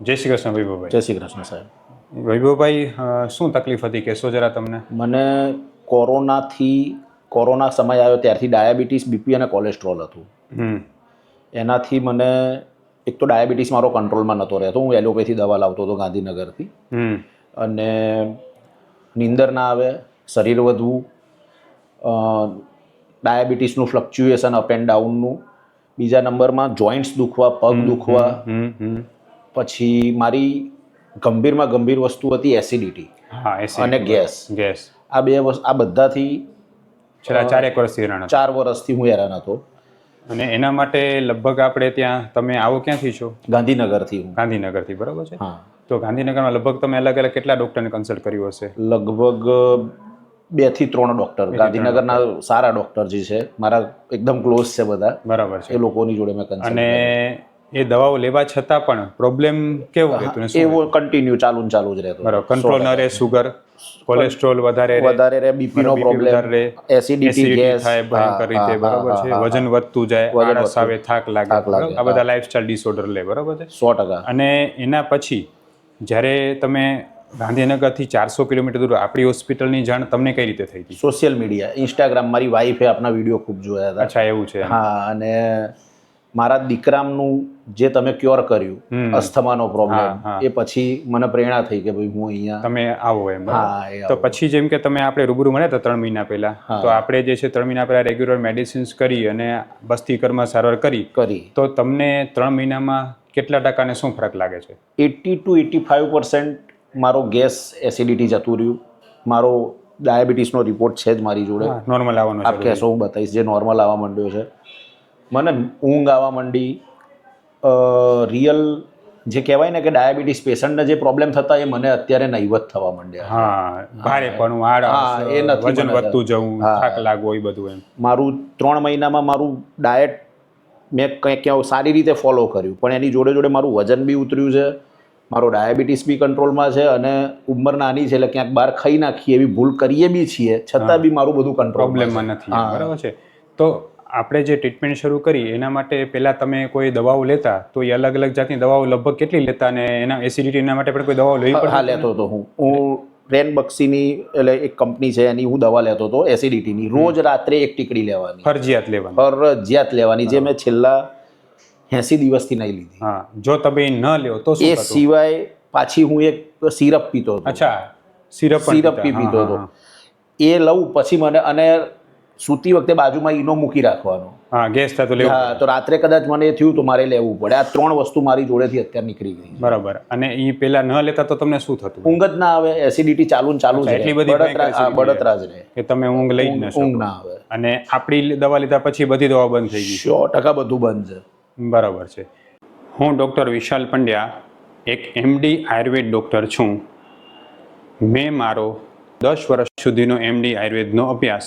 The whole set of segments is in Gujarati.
જય શ્રી કૃષ્ણ વૈભવભાઈ. જય શ્રી કૃષ્ણ સાહેબ. વૈભવભાઈ શું તકલીફ હતી? કહેશો જરા તમને. મને કોરોનાથી કોરોના સમય આવ્યો ત્યારથી ડાયાબિટીસ બીપી અને કોલેસ્ટ્રોલ હતું. હમ. એનાથી મને એક તો ડાયાબિટીસ મારો કંટ્રોલમાં નહોતો રહેતો. હું એલોપેથી દવા લાવતો હતો ગાંધીનગરથી. અને નીંદર ના આવે શરીર વધવું ડાયાબિટીસનું ફ્લક્ચ્યુએશન અપ એન્ડ ડાઉનનું બીજા નંબરમાં જોઈન્ટ્સ દુખવા પગ દુખવા. પછી મારી ગંભીરમાં ગંભીર વસ્તુ હતી એસિડિટી અને ગેસ ગેસ આ બે આ બધાથી છેલ્લા ચારેક વર્ષથી હેરાન ચાર વર્ષથી હું હેરાન હતો. અને એના માટે લગભગ આપણે ત્યાં તમે આવો ક્યાંથી છો? ગાંધીનગરથી હું. ગાંધીનગરથી બરાબર છે? હા. તો ગાંધીનગરમાં લગભગ તમે અલગ અલગ કેટલા ડૉક્ટરને કન્સલ્ટ કર્યું હશે? લગભગ બેથી ત્રણ ડૉક્ટર. ગાંધીનગરના સારા ડોક્ટર જે છે મારા એકદમ ક્લોઝ છે બધા. બરાબર છે. એ લોકોની જોડે મેં કન્સલ્ટ અને એ દવાઓ લેવા છતાં પણ પ્રોબ્લેમ કેવો રહેતો એવો કન્ટિન્યુ ચાલુ ને ચાલુ જ રહેતો. બરાબર કંટ્રોલ ન રહે સુગર કોલેસ્ટ્રોલ વધારે રહે વધારે રહે બીપી નો પ્રોબ્લેમ એસિડિટી ગેસ થાય ભયંકર રીતે બરાબર છે? વજન વધતું જાય આળસ આવે થાક લાગે? આ બધા લાઇફસ્ટાઇલ ડિસઓર્ડર લે બરાબર છે? સો ટકા. અને એના પછી જ્યારે તમે ગાંધીનગરથી ચારસો કિલોમીટર દૂર આપણી હોસ્પિટલની જાણ તમને કઈ રીતે થઈ હતી? સોશિયલ મીડિયા ઇન્સ્ટાગ્રામ મારી વાઈફે આપના વીડિયો ખૂબ જોયા હતા. અચ્છા એવું છે હા અને મારા દીકરાનું જે તમે ક્યોર કર્યું અસ્થમાનો પ્રોબ્લેમ એ પછી મને પ્રેરણા થઈ કે ભાઈ હું અહીંયા તમે આવો એમ હા તો પછી જેમ કે તમે આપણે રૂબરૂ મળ્યા હતા ત્રણ મહિના પહેલા તો આપણે જે છે ત્રણ મહિના પહેલા રેગ્યુલર મેડિસિન્સ કરી અને બસ્તી કર્મ સારવાર કરી. કરી. તો તમને ત્રણ મહિનામાં કેટલા ટકાને શું ફરક લાગે છે? Eighty to eighty five percent મારો ગેસ એસિડિટી જતું રહ્યું. મારો ડાયાબિટીસનો રિપોર્ટ છે જ મારી જોડે. નોર્મલ આવવાનો આપ કહેશો હું બતાવીશ જે નોર્મલ આવવા માંડ્યો છે. મને ઊંઘ આવવા માંડી. રિયલ જે કહેવાય ને કે ડાયાબિટીસ પેશન્ટને જે પ્રોબ્લેમ થતા એ મને અત્યારે નહીવત થવા માંડ્યા હા ભારે પણ હા, એ નથી વજન વધતું જવું થાક લાગવો એ બધું એમ. મારું ત્રણ મહિનામાં મારું ડાયટ મેં કંઈક ક્યાં સારી રીતે ફોલો કર્યું. પણ એની જોડે જોડે મારું વજન બી ઉતર્યું છે મારો ડાયાબિટીસ બી કંટ્રોલમાં છે અને ઉંમર નાની છે એટલે ક્યાંક બહાર ખાઈ નાખીએ એવી ભૂલ કરીએ બી છીએ છતાં બી મારું બધું કંટ્રોલ પ્રોબ્લેમમાં નથી બરાબર છે. તો આપણે જે ટ્રીટમેન્ટ શરૂ કરી એના માટે પહેલાં તમે કોઈ દવાઓ લેતા તો એ અલગ અલગ જાતની દવાઓ લગભગ કેટલી લેતા અને એના એસિડિટી એના માટે પણ કોઈ દવાઓ લઈ હા લેતો હતો હું. હું રેન બક્સીની એટલે એક કંપની છે એની હું દવા લેતો હતો એસિડિટીની રોજ રાત્રે એક ટીકડી લેવાની. ફરજિયાત લેવાની. ફરજિયાત લેવાની જે મેં છેલ્લા એસી દિવસથી નહીં લીધી. હા જો તમે ન લ્યો તો એ સિવાય પાછી હું એક સિરપ પીતો હતો. અચ્છા સિરપ સિરપ. પીતો. હતો. એ લઉં પછી મને અને સૂતી વખતે બાજુમાં ઈનો મૂકી રાખવાનો. હા ગેસ થતો લેવો હા તો રાત્રે કદાચ મને એ થયું તો મારે લેવું પડે. આ ત્રણ વસ્તુ મારી જોડેથી અત્યારે નીકળી ગઈ બરાબર. અને એ પેલા ન લેતા તો તમને શું થતું? ઊંઘ જ ના આવે એસિડિટી ચાલુ ને ચાલુ એટલી બધી બળતરા જ રહે. કે તમે ઊંઘ લઈ જ ન ઊંઘ ના આવે. અને આપણી દવા લીધા પછી બધી દવા બંધ થઈ ગઈ સો ટકા બધું બંધ છે. બરાબર છે. હું ડૉક્ટર વિશાલ પંડ્યા એક એમડી આયુર્વેદ ડૉક્ટર છું. મેં મારો દસ વર્ષ સુધીનો એમડી આયુર્વેદનો અભ્યાસ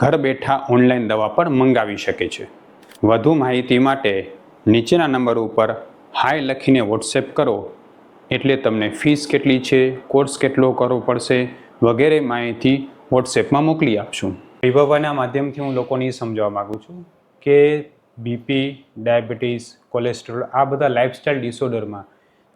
ઘર બેઠા ઓનલાઈન દવા પણ મંગાવી શકે છે. વધુ માહિતી માટે નીચેના નંબર ઉપર હાય લખીને વોટ્સએપ કરો. એટલે તમને ફીસ કેટલી છે કોર્સ કેટલો કરવો પડશે વગેરે માહિતી વોટ્સએપમાં મોકલી આપશું. વિભવના માધ્યમથી હું લોકોને સમજાવવા માગું છું કે બીપી ડાયાબિટીસ કોલેસ્ટ્રોલ આ બધા લાઇફસ્ટાઇલ ડિસઓર્ડરમાં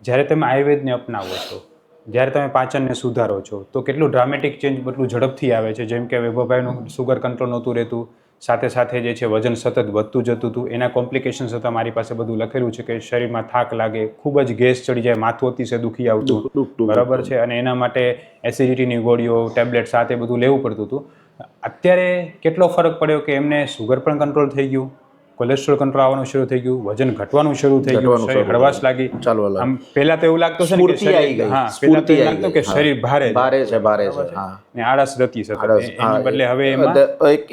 જ્યારે તમે આયુર્વેદને અપનાવો છો જ્યારે તમે પાચનને સુધારો છો તો કેટલું ડ્રામેટિક ચેન્જ એટલું ઝડપથી આવે છે? જેમ કે વૈભવભાઈનું સુગર કંટ્રોલ નહોતું રહેતું સાથે સાથે જે છે વજન સતત વધતું જતું હતું એના કોમ્પ્લિકેશન્સ હતા મારી પાસે બધું લખેલું છે કે શરીરમાં થાક લાગે ખૂબ જ ગેસ ચડી જાય માથું અતિશય દુખી આવતું. બરાબર છે? અને એના માટે એસિડિટીની ગોળીઓ ટેબ્લેટ સાથે બધું લેવું પડતું હતું. અત્યારે કેટલો ફરક પડ્યો કે એમને સુગર પણ કંટ્રોલ થઈ ગયું? કોલેસ્ટ્રોલ કંટ્રોલ આવવાનું શરૂ થઈ ગયું વજન ઘટવાનું શરૂ થઈ ગયું હળવાશ લાગી. ચાલવા આમ પહેલા તો એવું લાગતું છે ને કે શરીર હા પહેલા તો લાગતું કે શરીર ભારે ભારે છે ભારે છે હા. ને આળસ રહેતી છે બદલે હવે એમાં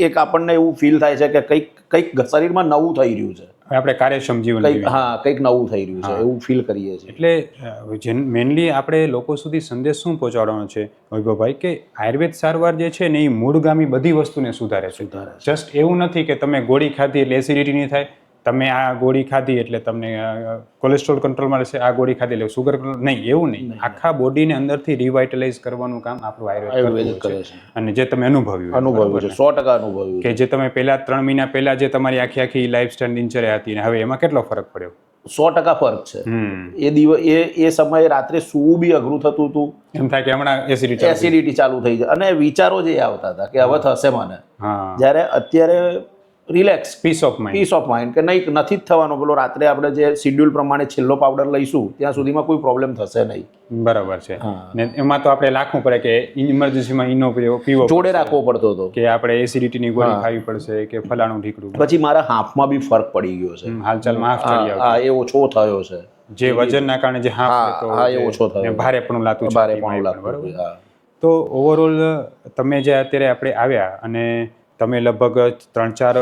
એક આપણને એવું ફીલ થાય છે કે કંઈક કંઈક શરીરમાં નવું થઈ રહ્યું છે. આપણે કાર્યક્ષમ જીવન કંઈક હા કંઈક નવું થઈ રહ્યું છે એવું ફીલ કરીએ છીએ. એટલે મેનલી આપણે લોકો સુધી સંદેશ શું પહોંચાડવાનો છે વૈભવભાઈ કે આયુર્વેદ સારવાર જે છે ને એ મૂળગામી બધી વસ્તુને સુધારે સુધારે છે. જસ્ટ એવું નથી કે તમે ગોળી ખાધી એટલે એસિડિટી નહીં થાય. તમે આ ગોળી ખાધી એટલે તમને કોલેસ્ટ્રોલ કંટ્રોલમાં રહેશે આ ગોળી ખાધી એટલે સુગર નહીં એવું નહીં. આખા બોડીને અંદરથી રિવાઇટલાઇઝ કરવાનું કામ આપણું આયુર્વેદ કરે છે. અને જે તમે અનુભવ્યું. અનુભવ્યું છે સો ટકા અનુભવ્યું કે જે તમે પહેલા ત્રણ મહિના પહેલા જે તમારી આખી આખી લાઈફ સ્ટાઇલ દિનચર્યા હતી ને હવે એમાં કેટલો ફરક પડ્યો? સો ટકા ફરક છે. એ દિવસ એ એ સમયે રાત્રે સૂવું બી અઘરું થતું હતું. એમ થાય કે હમણાં એસિડિટી એસિડિટી ચાલુ થઈ જાય અને વિચારો જે આવતા હતા કે હવે થશે મને. જ્યારે અત્યારે relax peace of mind peace of mind કે નહીં નથી જ થવાનો. પેલો રાત્રે આપણે જે શિડ્યુલ પ્રમાણે છેલ્લો પાવડર લઈશું ત્યાં સુધીમાં કોઈ પ્રોબ્લેમ થશે નહીં. બરાબર છે. ને એમાં તો આપણે લાખવું પડે કે ઇમરજન્સીમાં ઈનો પીવો જોડે રાખવો પડતો હતો. કે આપણે એસિડિટીની ગોળી ખાવી પડશે કે ફલાણું ઢીકડું. પછી મારા હાફમાં બી ફરક પડી ગયો છે. હાલચાલમાં હાફ એ ઓછો થયો છે. જે વજનના કારણે જે હાફ હા, એ ઓછો થયો. ભારે પણ લાગતું ભારે પણ લાગતું બરાબર. તો ઓવરઓલ તમે જે અત્યારે આપણે આવ્યા અને તમે લગભગ ત્રણ ચાર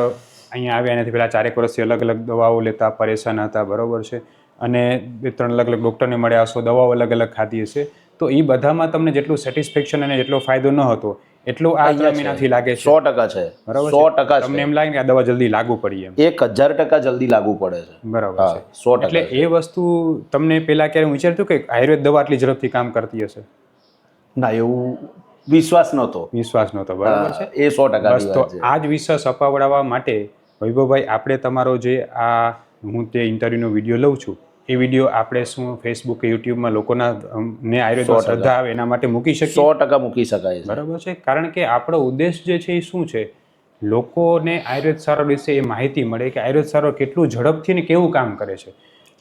અહીંયા આવ્યા એનાથી પહેલાં ચારેક વર્ષથી અલગ અલગ દવાઓ લેતા પરેશાન હતા બરાબર છે. અને બે ત્રણ અલગ અલગ ડૉક્ટરને મળ્યા હશો દવાઓ અલગ અલગ ખાધી હશે. તો એ બધામાં તમને જેટલું સેટિસ્ફેક્શન અને જેટલો ફાયદો ન હતો એટલો આ ત્રણ મહિનાથી લાગે છે. સો ટકા છે. બરાબર સો ટકા તમને એમ લાગે કે આ દવા જલ્દી લાગુ પડી એમ. એક હજાર ટકા જલ્દી લાગુ પડે છે. બરાબર હા છે. સો એટલે એ વસ્તુ તમને પહેલાં ક્યારે વિચારતું કે આયુર્વેદ દવા આટલી ઝડપથી કામ કરતી હશે? ના એવું વિશ્વાસ નહોતો. વિશ્વાસ નહોતો બરાબર છે? એ સો ટકા તો આ જ વિશ્વાસ અપાવડાવવા માટે વૈભવભાઈ આપણે તમારો જે આ હું તે ઇન્ટરવ્યૂનો વીડિયો લઉં છું એ વીડિયો આપણે શું ફેસબુક યુટ્યુબમાં લોકોના ને આયુર્વેદમાં શ્રદ્ધા આવે એના માટે મૂકી શકીએ? સો ટકા મૂકી શકાય બરાબર છે? કારણ કે આપણો ઉદ્દેશ જે છે એ શું છે? લોકોને આયુર્વેદ સારો વિશે એ માહિતી મળે કે આયુર્વેદ સારો કેટલું ઝડપથી ને કેવું કામ કરે છે.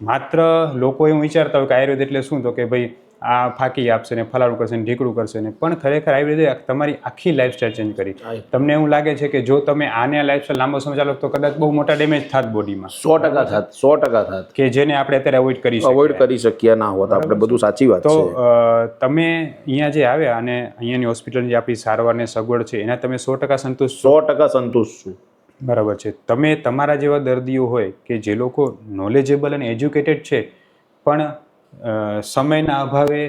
માત્ર લોકો એવું વિચારતા હોય કે આયુર્વેદ એટલે શું? તો કે ભાઈ આ ફાકી આપશે ને ફલાણું કરશે ને ઢીકડું કરશે ને પણ ખરેખર આવી રીતે તમારી આખી લાઈફસ્ટાઈલ ચેન્જ કરી. તમને એવું લાગે છે કે જો તમે આને લાઈફસ્ટાઈલ લાંબો સમય ચાલો તો કદાચ બહુ મોટા ડેમેજ થાત બોડીમાં સો ટકા થાત સો ટકા થાત. કે જેને આપણે અત્યારે અવોઇડ કરી અવોઇડ કરી શકીએ ના હોત આપણે બધું સાચી વાત તો તમે અહીંયા જે આવ્યા અને અહીંયાની હોસ્પિટલની જે આપણી સારવારને સગવડ છે એના તમે સો ટકા સંતુષ્ટ સો ટકા સંતુષ્ટ છું. બરાબર છે. તમે તમારા જેવા દર્દીઓ હોય કે જે લોકો નોલેજેબલ અને એજ્યુકેટેડ છે પણ સમયના અભાવે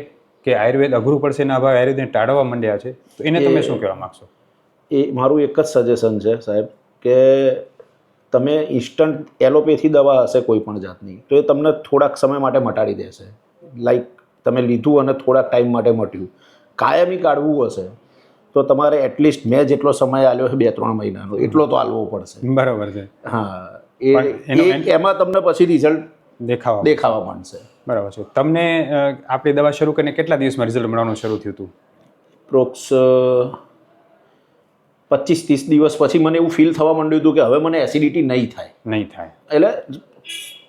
કે આયુર્વેદ અઘરું પડશે એના અભાવે આયુર્વેદને ટાળવા માંડ્યા છે તો એને તમે શું કહેવા માંગશો? એ મારું એક જ સજેશન છે સાહેબ કે તમે ઇન્સ્ટન્ટ એલોપેથી દવા હશે કોઈ પણ જાતની તો એ તમને થોડાક સમય માટે મટાડી દેશે. લાઈક તમે લીધું અને થોડાક ટાઈમ માટે મટ્યું. કાયમી કાઢવું હશે તો તમારે એટલીસ્ટ મેં જેટલો સમય આલ્યો છે બે ત્રણ મહિનાનો એટલો તો આલવો પડશે. બરાબર છે. હા એ એમાં તમને પછી રિઝલ્ટ દેખાવા દેખાવા માંડશે. બરાબર છે. તમને આપણી દવા શરૂ કરીને કેટલા દિવસમાં રિઝલ્ટ મળવાનું શરૂ થયું હતું? પ્રોક્સ પચીસ ત્રીસ દિવસ પછી મને એવું ફીલ થવા માંડ્યું હતું કે હવે મને એસિડિટી નહીં થાય. નહીં થાય. એટલે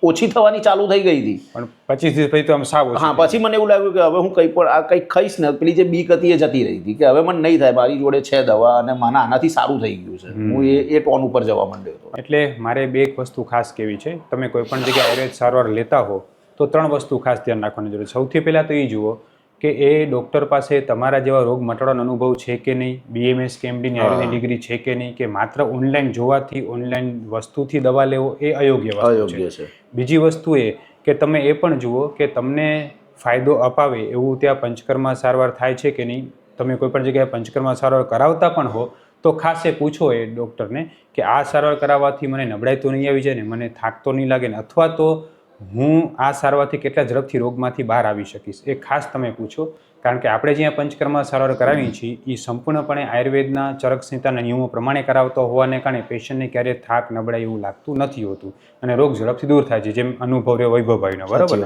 ઓછી થવાની ચાલુ થઈ ગઈ હતી. પણ પચીસ પછી તો આમ સાવ હા પછી મને એવું લાગ્યું કે હવે હું કંઈ પણ આ કંઈક ખાઈશ ને પેલી જે બીક હતી એ જતી રહી હતી કે હવે મને નહીં થાય મારી જોડે છે દવા અને મને આનાથી સારું થઈ ગયું છે. હું એ એ ટોન ઉપર જવા માંડ્યો હતો. એટલે મારે બે એક વસ્તુ ખાસ કેવી છે. તમે કોઈ પણ જગ્યાએ આયુર્વેદ સારવાર લેતા હો તો ત્રણ વસ્તુ ખાસ ધ્યાન રાખવાની જરૂર સૌથી પહેલાં તો એ જુઓ કે એ ડૉક્ટર પાસે તમારા જેવા રોગ મટાડવાનો અનુભવ છે કે નહીં? બીએમએસ કે એમડીની આયુર્વેદની ડિગ્રી છે કે નહીં? કે માત્ર ઓનલાઈન જોવાથી ઓનલાઈન વસ્તુથી દવા લેવો એ અયોગ્ય અયોગ્ય છે. બીજી વસ્તુ એ કે તમે એ પણ જુઓ કે તમને ફાયદો અપાવે એવું ત્યાં પંચકર્મા સારવાર થાય છે કે નહીં? તમે કોઈ પણ જગ્યાએ પંચકર્મા સારવાર કરાવતા પણ હો તો ખાસ એ પૂછો એ ડૉક્ટરને કે આ સારવાર કરાવવાથી મને નબળાઈ તો નહીં આવી જાય ને? મને થાક તો નહીં લાગે ને? અથવા તો હું આ સારવારથી કેટલા ઝડપથી રોગમાંથી બહાર આવી શકીશ? એ ખાસ તમે પૂછો. કારણ કે આપણે જ્યાં પંચકર્મ સારવાર કરાવીએ છીએ એ સંપૂર્ણપણે આયુર્વેદના ચરક સંહિતાના નિયમો પ્રમાણે કરાવતો હોવાને કારણે પેશન્ટને ક્યારેય થાક નબળાઈ એવું લાગતું નથી હોતું. અને રોગ ઝડપથી દૂર થાય છે જેમ અનુભવ રહ્યો વૈભવભાઈનો બરાબર?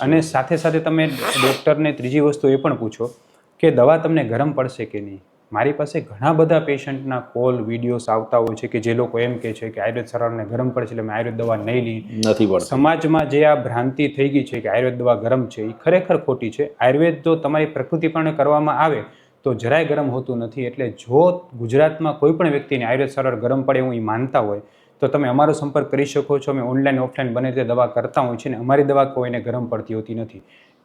અને સાથે સાથે તમે ડૉક્ટરને ત્રીજી વસ્તુ એ પણ પૂછો કે દવા તમને ગરમ પડશે કે નહીં? મારી પાસે ઘણા બધા પેશન્ટના કોલ વિડીયોઝ આવતા હોય છે કે જે લોકો એમ કહે છે કે આયુર્વેદ સરળને ગરમ પડે છે એટલે મેં આયુર્વેદ દવા નહીં લીધી નથી પડતી. સમાજમાં જે આ ભ્રાંતિ થઈ ગઈ છે કે આયુર્વેદ દવા ગરમ છે એ ખરેખર ખોટી છે. આયુર્વેદ જો તમારી પ્રકૃતિ પણ કરવામાં આવે તો જરાય ગરમ હોતું નથી. એટલે જો ગુજરાતમાં કોઈ પણ વ્યક્તિને આયુર્વેદ સરળ ગરમ પડે એવું એ માનતા હોય તો તમે અમારો સંપર્ક કરી શકો છો. અમે ઓનલાઈન ઓફલાઈન બને તે દવા કરતા હોય છે ને અમારી દવા કોઈને ગરમ પડતી હોતી નથી.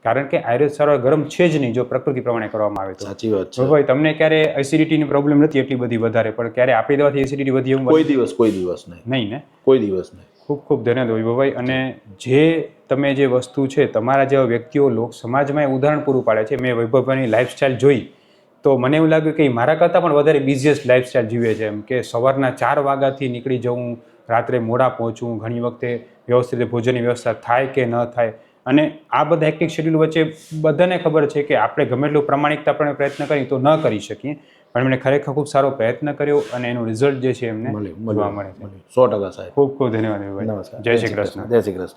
કારણ કે આયુર્વેદ સારવાર ગરમ છે જ નહીં જો પ્રકૃતિ પ્રમાણે કરવામાં આવે તો. સાચી વાત છે. ભાઈ તમને ક્યારે એસિડિટીની પ્રોબ્લેમ નથી એટલી બધી વધારે પણ ક્યારે આપી દેવાથી એસિડિટી વધી એવું કોઈ દિવસ કોઈ દિવસ નહીં. નહીં ને? કોઈ દિવસ નહીં. ખૂબ ખૂબ ધન્યવાદ વૈભવભાઈ અને જે તમે જે વસ્તુ છે તમારા જેવા વ્યક્તિઓ લોક સમાજમાં એ ઉદાહરણ પૂરું પાડે છે. મેં વૈભવભાઈની લાઈફસ્ટાઈલ જોઈ તો મને એવું લાગ્યું કે મારા કરતાં પણ વધારે બિઝીએસ્ટ લાઈફસ્ટાઈલ જીવે છે. એમ કે સવારના ચાર વાગ્યાથી નીકળી જવું રાત્રે મોડા પહોંચવું ઘણી વખતે વ્યવસ્થિત ભોજનની વ્યવસ્થા થાય કે ન થાય અને આ બધા હેક્ટિક શેડ્યુલ વચ્ચે બધાને ખબર છે કે આપણે ગમે એટલું પ્રમાણિકતા આપણે પ્રયત્ન કરીએ તો ન કરી શકીએ. પણ એમણે ખરેખર ખૂબ સારો પ્રયત્ન કર્યો અને એનું રિઝલ્ટ જે છે એમને મળ્યું જોવા મળે સો ટકા સાહેબ. ખૂબ ખૂબ ધન્યવાદ જય શ્રી કૃષ્ણ. જય શ્રી કૃષ્ણ.